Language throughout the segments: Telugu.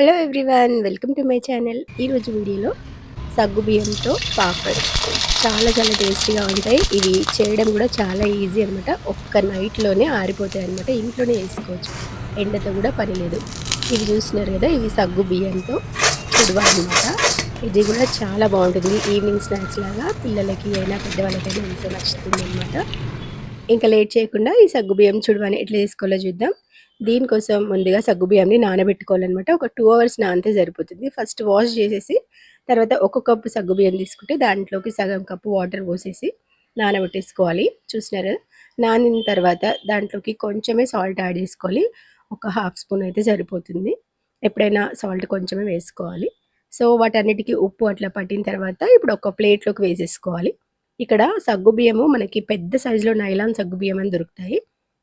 Hello everyone welcome to my channel. ఈరోజు వీడియోలో సగ్గు బియ్యంతో పాపడ్. చాలా చాలా టేస్టీగా ఉంటాయి. ఇవి చేయడం కూడా చాలా ఈజీ అనమాట ఒక్క నైట్లోనే ఆరిపోతాయి అనమాట ఇంట్లోనే వేసుకోవచ్చు. ఎండతో కూడా పని లేదు. ఇవి చూసినారు కదా ఇవి సగ్గు బియ్యంతో చుడువ అనమాట ఇది కూడా చాలా బాగుంటుంది. ఈవినింగ్ స్నాక్స్ లాగా పిల్లలకి అయినా పెద్దవాళ్ళకైనా ఎంతో నచ్చుతుంది అనమాట ఇంకా లేట్ చేయకుండా ఈ సగ్గు బియ్యం చుడువని ఎట్లా చేసుకోవాలో చూద్దాం. దీనికోసం ముందుగా సగ్గు బియ్యంని నానబెట్టుకోవాలన్నమాట. ఒక టూ అవర్స్ నానితే సరిపోతుంది. ఫస్ట్ వాష్ చేసేసి తర్వాత ఒక కప్పు సగ్గు బియ్యం తీసుకుంటే దాంట్లోకి సగం కప్పు వాటర్ పోసేసి నానబెట్టేసుకోవాలి. చూసినారు? నానిన తర్వాత దాంట్లోకి కొంచెమే సాల్ట్ యాడ్ చేసుకోవాలి. ఒక హాఫ్ స్పూన్ అయితే సరిపోతుంది. ఎప్పుడైనా సాల్ట్ కొంచెమే వేసుకోవాలి. సో వాటన్నిటికీ ఉప్పు అట్లా పట్టిన తర్వాత ఇప్పుడు ఒక ప్లేట్లోకి వేసేసుకోవాలి. ఇక్కడ సగ్గు బియ్యము మనకి పెద్ద సైజులో నైలాన్ సగ్గు బియ్యం అని దొరుకుతాయి.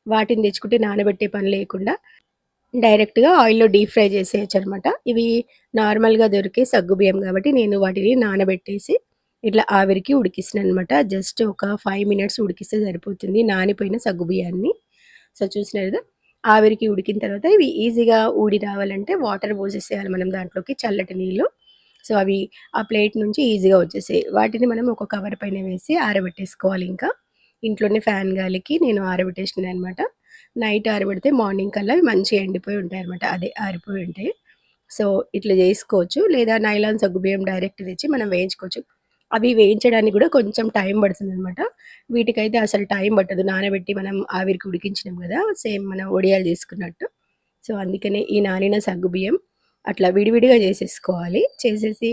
వాటిని తెచ్చుకుంటే నానబెట్టే పని లేకుండా డైరెక్ట్గా ఆయిల్లో డీప్ ఫ్రై చేసేయచ్చు అనమాట ఇవి నార్మల్గా దొరికే సగ్గు బియ్యం కాబట్టి నేను వాటిని నానబెట్టేసి ఇట్లా ఆవిరికి ఉడికిస్తున్నాను అనమాట జస్ట్ ఒక ఫైవ్ మినిట్స్ ఉడికిస్తే సరిపోతుంది నానిపోయిన సగ్గు బియ్యాన్ని. సో చూసినారు కదా? ఆవిరికి ఉడికిన తర్వాత ఇవి ఈజీగా ఊడి రావాలంటే వాటర్ పోసేసేయాలి మనం దాంట్లోకి చల్లటి నీళ్ళు. సో అవి ఆ ప్లేట్ నుంచి ఈజీగా వచ్చేసాయి. వాటిని మనం ఒక కవర్ పైన వేసి ఆరబెట్టేసుకోవాలి ఇంకా. ఇంట్లోనే ఫ్యాన్ గాలికి నేను ఆరబెట్టేసినాను అనమాట నైట్ ఆరబెడితే మార్నింగ్ కల్లా మంచిగా ఎండిపోయి ఉంటాయి అనమాట అదే ఆరిపోయి ఉంటాయి. సో ఇట్లా చేసుకోవచ్చు. లేదా నైలాన్ సగ్గుబియ్యం డైరెక్ట్ తెచ్చి మనం వేయించుకోవచ్చు. అవి వేయించడానికి కూడా కొంచెం టైం పడుతుంది అనమాట వీటికైతే అసలు టైం పట్టదు. నానబెట్టి మనం ఆవిరికి ఉడికించినాం కదా సేమ్ మనం ఒడియాలు చేసుకున్నట్టు సో అందుకనే ఈ నానిన సగ్గుబియ్యం అట్లా విడివిడిగా చేసేసుకోవాలి. చేసేసి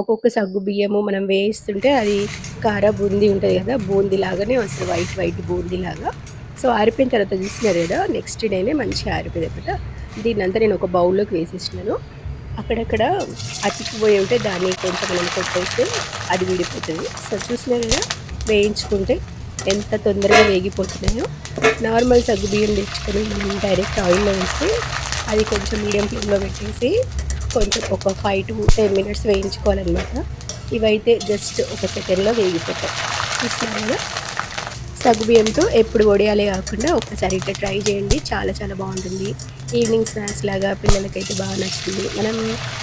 ఒక్కొక్క సగ్గు బియ్యము మనం వేయిస్తుంటే అది కార బూందీ ఉంటుంది కదా బూందీ లాగానే వస్తుంది వైట్ వైట్ బూందీ లాగా. సో ఆరిపోయిన తర్వాత చూసినారు కదా నెక్స్ట్ డేనే మంచిగా ఆరిపోయింది అనమాట దీన్ని అంతా నేను ఒక బౌల్లోకి వేసేసినాను. అక్కడక్కడ అతికిపోయి ఉంటే దాన్ని కొంచెం మనం కొట్టేస్తే అది విడిపోతుంది. సో చూసినారు కదా వేయించుకుంటే ఎంత తొందరగా వేగిపోతున్నాయో. నార్మల్ సగ్గు బియ్యం తెచ్చుకొని మనం డైరెక్ట్ ఆయిల్లో వేస్తే అది కొంచెం మీడియం ఫ్లేమ్లో పెట్టేసి కొంచెం ఒక ఫైవ్ టు టెన్ మినిట్స్ వేయించుకోవాలన్నమాట. ఇవైతే జస్ట్ ఒక సెకండ్లో వేగిపోతాయి. చూస్తున్నారు? సగ్గుబియ్యంతో ఎప్పుడు వడియాలే కాకుండా ఒకసారి ఇట్లా ట్రై చేయండి. చాలా చాలా బాగుంటుంది. ఈవినింగ్ స్నాక్స్ లాగా పిల్లలకైతే బాగా నచ్చుతుంది. మనం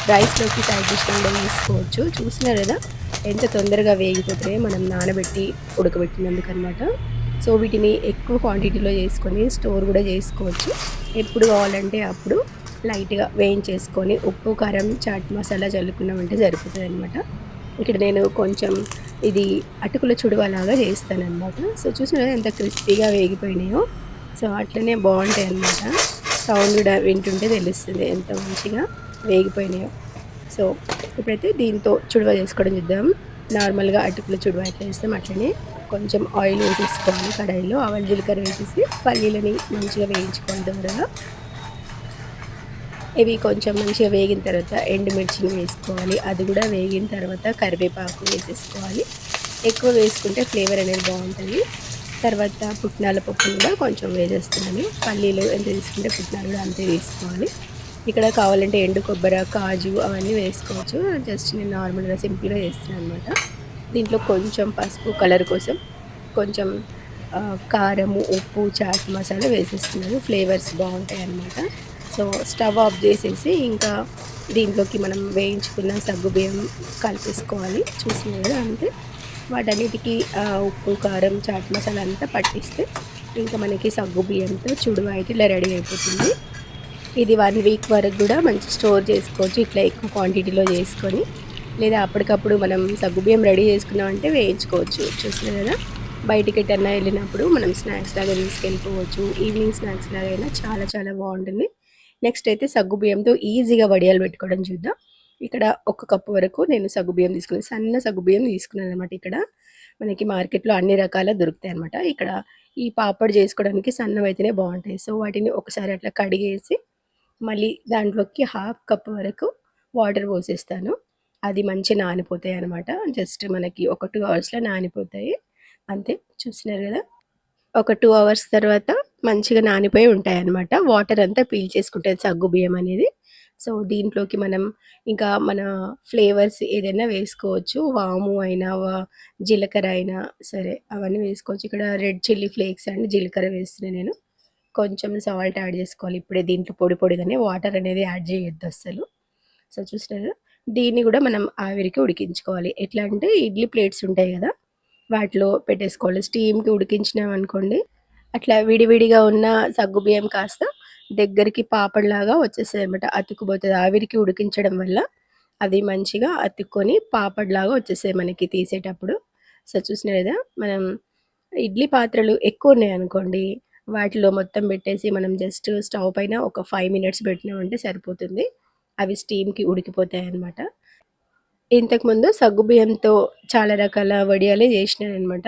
రైస్లోకి సైడ్ డిష్ కూడా వేసుకోవచ్చు. చూసినారు కదా ఎంత తొందరగా వేగిపోతే మనం నానబెట్టి ఉడకబెట్టినందుకు అనమాట సో వీటిని ఎక్కువ క్వాంటిటీలో చేసుకొని స్టోర్ కూడా చేసుకోవచ్చు. ఎప్పుడు కావాలంటే అప్పుడు లైట్గా వేయించేసుకొని ఉప్పు కారం చాట్ మసాలా చల్లుకున్నామంటే సరిపోతుంది అనమాట ఇక్కడ నేను కొంచెం ఇది అటుకుల చుడువలాగా చేస్తాను అనమాట సో చూసిన ఎంత క్రిస్పీగా వేగిపోయినాయో. సో అట్లనే బాగుంటాయి అనమాట సౌండ్ కూడా వింటుంటే తెలుస్తుంది ఎంత మంచిగా వేగిపోయినాయో. సో ఇప్పుడైతే దీంతో చుడువ చేసుకోవడం చూద్దాం. నార్మల్గా అటుకుల చుడువ ఎట్లా వేస్తాం అట్లనే కొంచెం ఆయిల్ వేసేసుకోవాలి కడాయిలో ఆవల జీలకర్ర వేసేసి పల్లీలని మంచిగా వేయించుకోవాలి దూరంగా. ఇవి కొంచెం మంచిగా వేగిన తర్వాత ఎండుమిర్చిని వేసుకోవాలి. అది కూడా వేగిన తర్వాత కరివేపాకు వేసేసుకోవాలి. ఎక్కువ వేసుకుంటే ఫ్లేవర్ అనేది బాగుంటుంది. తర్వాత పుట్నాల పప్పు కూడా కొంచెం వేసేస్తున్నాను పల్లీలు ఎంత తీసుకుంటే పుట్నాలు కూడా అంతే వేసుకోవాలి. ఇక్కడ కావాలంటే ఎండు కొబ్బరి కాజు అవన్నీ వేసుకోవచ్చు. జస్ట్ నేను నార్మల్గా సింపుల్గా చేస్తున్నాను అనమాట దీంట్లో కొంచెం పసుపు కలర్ కోసం కొంచెం కారము ఉప్పు చాట్ మసాలా వేసేస్తున్నాను. ఫ్లేవర్స్ బాగుంటాయి అన్నమాట. సో స్టవ్ ఆఫ్ చేసేసి ఇంకా దీంట్లోకి మనం వేయించుకున్న సగ్గు బియ్యం కలిపేసుకోవాలి. చూసిన కదా అంతే. వాటన్నిటికీ ఉప్పు కారం చాట్ మసాలా అంతా పట్టిస్తే ఇంకా మనకి సగ్గు బియ్యంతో చుడువ అయితే ఇలా రెడీ అయిపోతుంది. ఇది వన్ వీక్ వరకు కూడా మంచి స్టోర్ చేసుకోవచ్చు ఇట్లా ఎక్కువ క్వాంటిటీలో చేసుకొని. లేదా అప్పటికప్పుడు మనం సగ్గుబియ్యం రెడీ చేసుకున్నామంటే వేయించుకోవచ్చు. చూసిన కదా బయటికి ఎటన్నా వెళ్ళినప్పుడు మనం స్నాక్స్ లాగా తీసుకెళ్ళిపోవచ్చు. ఈవినింగ్ స్నాక్స్ లాగా అయినా చాలా చాలా బాగుంటుంది. నెక్స్ట్ అయితే సగ్గు బియ్యంతో ఈజీగా వడియాలు పెట్టుకోవడం చూద్దాం. ఇక్కడ ఒక కప్పు వరకు నేను సగ్గు బియ్యం తీసుకున్నాను సన్న సగ్గు బియ్యం తీసుకున్నాను అనమాట ఇక్కడ. మనకి మార్కెట్లో అన్ని రకాల దొరుకుతాయి అనమాట ఇక్కడ ఈ పాపడ్ చేసుకోవడానికి సన్నం అయితేనే బాగుంటాయి. సో వాటిని ఒకసారి అట్లా కడిగేసి మళ్ళీ దాంట్లోకి హాఫ్ కప్ వరకు వాటర్ పోసేస్తాను. అది మంచి నానిపోతాయి అనమాట జస్ట్ మనకి ఒక టూ అవర్స్లో నానిపోతాయి. అంతే చూసినారు కదా? ఒక టూ అవర్స్ తర్వాత మంచిగా నానిపోయి ఉంటాయి అన్నమాట వాటర్ అంతా పీల్ చేసుకుంటుంది సగ్గు బియ్యం అనేది. సో దీంట్లోకి మనం ఇంకా మన ఫ్లేవర్స్ ఏదైనా వేసుకోవచ్చు. వాము అయినా జీలకర్ర అయినా సరే అవన్నీ వేసుకోవచ్చు. ఇక్కడ రెడ్ చిల్లీ ఫ్లేక్స్ అండ్ జీలకర్ర వేస్తున్నాను నేను. కొంచెం సాల్ట్ యాడ్ చేసుకోవాలి. ఇప్పుడే దీంట్లో పొడి పొడిగానే వాటర్ అనేది యాడ్ చేయొద్దు అసలు సో చూసినారు? దీన్ని కూడా మనం ఆవిరికి ఉడికించుకోవాలి. ఎట్లా అంటే ఇడ్లీ ప్లేట్స్ ఉంటాయి కదా వాటిలో పెట్టేసుకోవాలి. స్టీమ్కి ఉడికించినాం అనుకోండి అట్లా విడివిడిగా ఉన్న సగ్గు బియ్యం కాస్త దగ్గరికి పాపడ్లాగా వచ్చేస్తాయి అనమాట అతుక్కుపోతుంది. ఆవిరికి ఉడికించడం వల్ల అది మంచిగా అతుక్కొని పాపడ్లాగా వచ్చేసాయి మనకి తీసేటప్పుడు. సో చూసిన కదా మనం ఇడ్లీ పాత్రలు ఎక్కువ ఉన్నాయి అనుకోండి వాటిలో మొత్తం పెట్టేసి మనం జస్ట్ స్టవ్ పైన ఒక ఫైవ్ మినిట్స్ పెట్టినామంటే సరిపోతుంది. అవి స్టీమ్కి ఉడికిపోతాయి అన్నమాట. ఇంతకుముందు సగ్గుబియ్యంతో చాలా రకాల వడియాలే చేసినాను అనమాట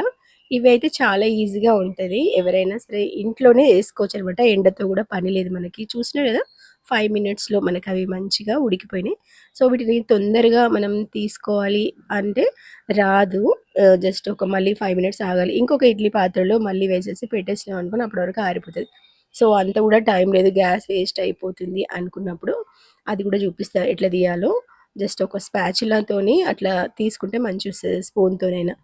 ఇవి అయితే చాలా ఈజీగా ఉంటుంది. ఎవరైనా సరే ఇంట్లోనే వేసుకోవచ్చు అనమాట. ఎండతో కూడా పని లేదు మనకి. చూసినా కదా? ఫైవ్ మినిట్స్లో మనకి అవి మంచిగా ఉడికిపోయినాయి. సో వీటిని తొందరగా మనం తీసుకోవాలి అంటే రాదు. జస్ట్ ఒక మళ్ళీ ఫైవ్ మినిట్స్ ఆగాలి. ఇంకొక ఇడ్లీ పాత్రలో మళ్ళీ వేసేసి పెట్టేసినాం అనుకుని అప్పటి వరకు ఆరిపోతుంది. సో అంత కూడా టైం లేదు. గ్యాస్ వేస్ట్ అయిపోతుంది అనుకున్నప్పుడు అది కూడా చూపిస్తా ఎట్లా తీయాలో. జస్ట్ ఒక స్పాచులాతోని అట్లా తీసుకుంటే మంచి వస్తుంది స్పూన్తోనైనా.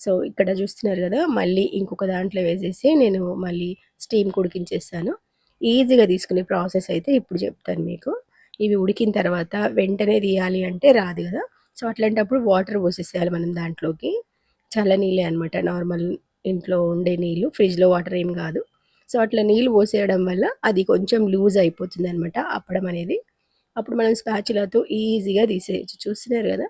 సో ఇక్కడ చూస్తున్నారు కదా మళ్ళీ ఇంకొక దాంట్లో వేసేసి నేను మళ్ళీ స్టీమ్ ఉడికించేస్తాను. ఈజీగా తీసుకునే ప్రాసెస్ అయితే ఇప్పుడు చెప్తాను మీకు. ఇవి ఉడికిన తర్వాత వెంటనే తీయాలి అంటే రాదు కదా. సో అట్లాంటప్పుడు వాటర్ పోసేసేయాలి మనం దాంట్లోకి. చల్ల నీళ్ళే అనమాట నార్మల్ ఇంట్లో ఉండే నీళ్ళు ఫ్రిడ్జ్లో వాటర్ ఏం కాదు. సో అట్లా నీళ్ళు పోసేయడం వల్ల అది కొంచెం లూజ్ అయిపోతుంది అనమాట అప్పడం అనేది. అప్పుడు మనం స్పాచులతో ఈజీగా తీసేయచ్చు. చూస్తున్నారు కదా?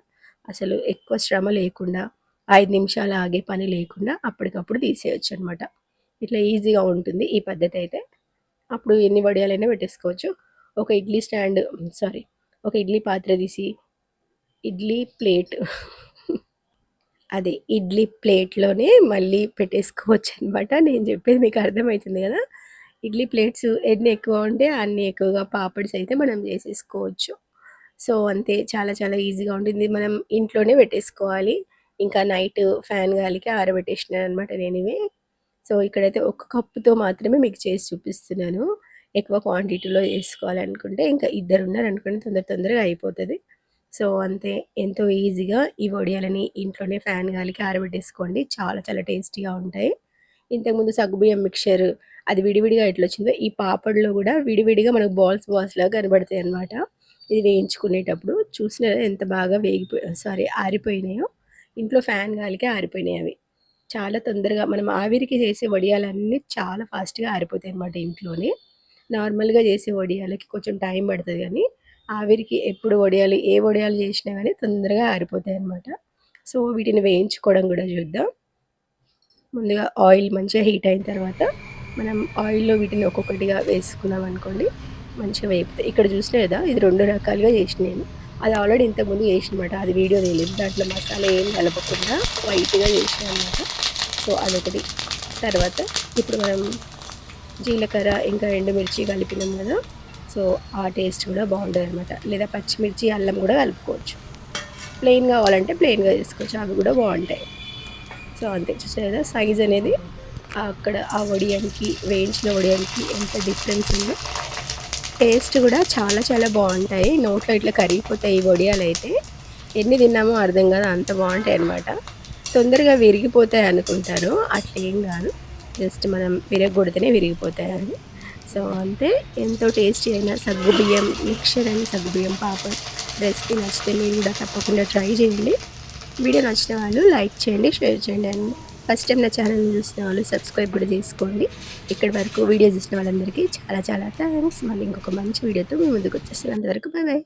అసలు ఎక్కువ శ్రమ లేకుండా ఐదు నిమిషాలు ఆగే పని లేకుండా అప్పటికప్పుడు తీసేయచ్చు అనమాట ఇట్లా ఈజీగా ఉంటుంది ఈ పద్ధతి అయితే. అప్పుడు ఎన్ని వడియాలైనా పెట్టేసుకోవచ్చు. ఒక ఇడ్లీ స్టాండ్ సారీ ఒక ఇడ్లీ పాత్ర తీసి ఇడ్లీ ప్లేట్. అదే ఇడ్లీ ప్లేట్లోనే మళ్ళీ పెట్టేసుకోవచ్చు అనమాట నేను చెప్పేది మీకు అర్థమవుతుంది కదా? ఇడ్లీ ప్లేట్స్ ఎన్ని ఎక్కువ ఉంటే అన్ని ఎక్కువగా పాపడ్స్ అయితే మనం చేసేసుకోవచ్చు. సో అంతే చాలా చాలా ఈజీగా ఉంటుంది. మనం ఇంట్లోనే పెట్టేసుకోవాలి. ఇంకా నైట్ ఫ్యాన్ గాలికి ఆరబెట్టేసినాను అనమాట నేను ఇవి సో ఇక్కడైతే ఒక కప్పుతో మాత్రమే మీకు చేసి చూపిస్తున్నాను. ఎక్కువ క్వాంటిటీలో చేసుకోవాలనుకుంటే ఇంకా ఇద్దరు ఉన్నారు అనుకుంటే తొందర తొందరగా అయిపోతుంది. సో అంతే ఎంతో ఈజీగా ఈ వడియాలని ఇంట్లోనే ఫ్యాన్ గాలికి ఆరబెట్టేసుకోండి. చాలా చాలా టేస్టీగా ఉంటాయి. ఇంతకుముందు సగ్గుబియ్యం మిక్చర్ అది విడివిడిగా ఎట్లా వచ్చిందో ఈ పాపడ్లో కూడా విడివిడిగా మనకు బాల్స్ బాల్స్ లాగా కనబడతాయి అనమాట ఇది వేయించుకునేటప్పుడు చూసిన ఎంత బాగా వేగిపోయి సారీ ఆరిపోయినాయో. ఇంట్లో ఫ్యాన్ గాలికే ఆరిపోయినాయి అవి. చాలా తొందరగా మనం ఆవిరికి చేసే వడియాలన్నీ చాలా ఫాస్ట్గా ఆరిపోతాయి అనమాట ఇంట్లోనే. నార్మల్గా చేసే వడియాలకి కొంచెం టైం పడుతుంది కానీ ఆవిరికి ఎప్పుడు వడియాలు ఏ వడియాలు చేసినా కానీ తొందరగా ఆరిపోతాయి అనమాట సో వీటిని వేయించుకోవడం కూడా చూద్దాం. ముందుగా ఆయిల్ మంచిగా హీట్ అయిన తర్వాత మనం ఆయిల్లో వీటిని ఒక్కొక్కటిగా వేసుకున్నాం అనుకోండి. మంచిగా వేపుతాయి ఇక్కడ చూసినా కదా ఇది రెండు రకాలుగా చేసిన నేను. అది ఆల్రెడీ ఇంతకుముందు చేసినమాట. అది వీడియో తెలియదు దాంట్లో మసాలా ఏం కలపకుండా వైట్గా చేసిన అనమాట. సో అదొకటి. తర్వాత ఇప్పుడు మనం జీలకర్ర ఇంకా ఎండుమిర్చి కలిపినాం కదా. సో ఆ టేస్ట్ కూడా బాగుంటుంది అనమాట. లేదా పచ్చిమిర్చి అల్లం కూడా కలుపుకోవచ్చు. ప్లెయిన్ కావాలంటే ప్లెయిన్గా చేసుకోవచ్చు. అవి కూడా బాగుంటాయి. సో అంతే. చూసారు కదా సైజ్ అనేది అక్కడ ఆ వడియానికి వేయించిన వడియానికి ఎంత డిఫరెన్స్ ఉందో. టేస్ట్ కూడా చాలా చాలా బాగుంటాయి. నోట్లో ఇట్లా కరిగిపోతాయి ఈ వడియాలు అయితే ఎన్ని తిన్నామో అర్థం కాదు అంత బాగుంటాయి అనమాట తొందరగా విరిగిపోతాయి అనుకుంటారు. అట్లా ఏం కాదు. జస్ట్ మనం విరగొడితేనే విరిగిపోతాయి సో అంతే. ఎంతో టేస్టీ అయిన సగ్గుబియ్యం మిక్చర్ అండ్ సగ్గుబియ్యం పాపడ్ రెసిపీ నచ్చితే మీరు కూడా తప్పకుండా ట్రై చేయండి. వీడియో నచ్చిన వాళ్ళు లైక్ చేయండి షేర్ చేయండి అండ్ ఫస్ట్ టైం నా ఛానల్ చూసిన వాళ్ళు సబ్స్క్రైబ్ కూడా చేసుకోండి. ఇక్కడి వరకు వీడియో చూసిన వాళ్ళందరికీ చాలా చాలా థ్యాంక్స్. మళ్ళీ ఇంకొక మంచి వీడియోతో మీ ముందుకు వచ్చేస్తాను. అంతవరకు బాయ్ బాయ్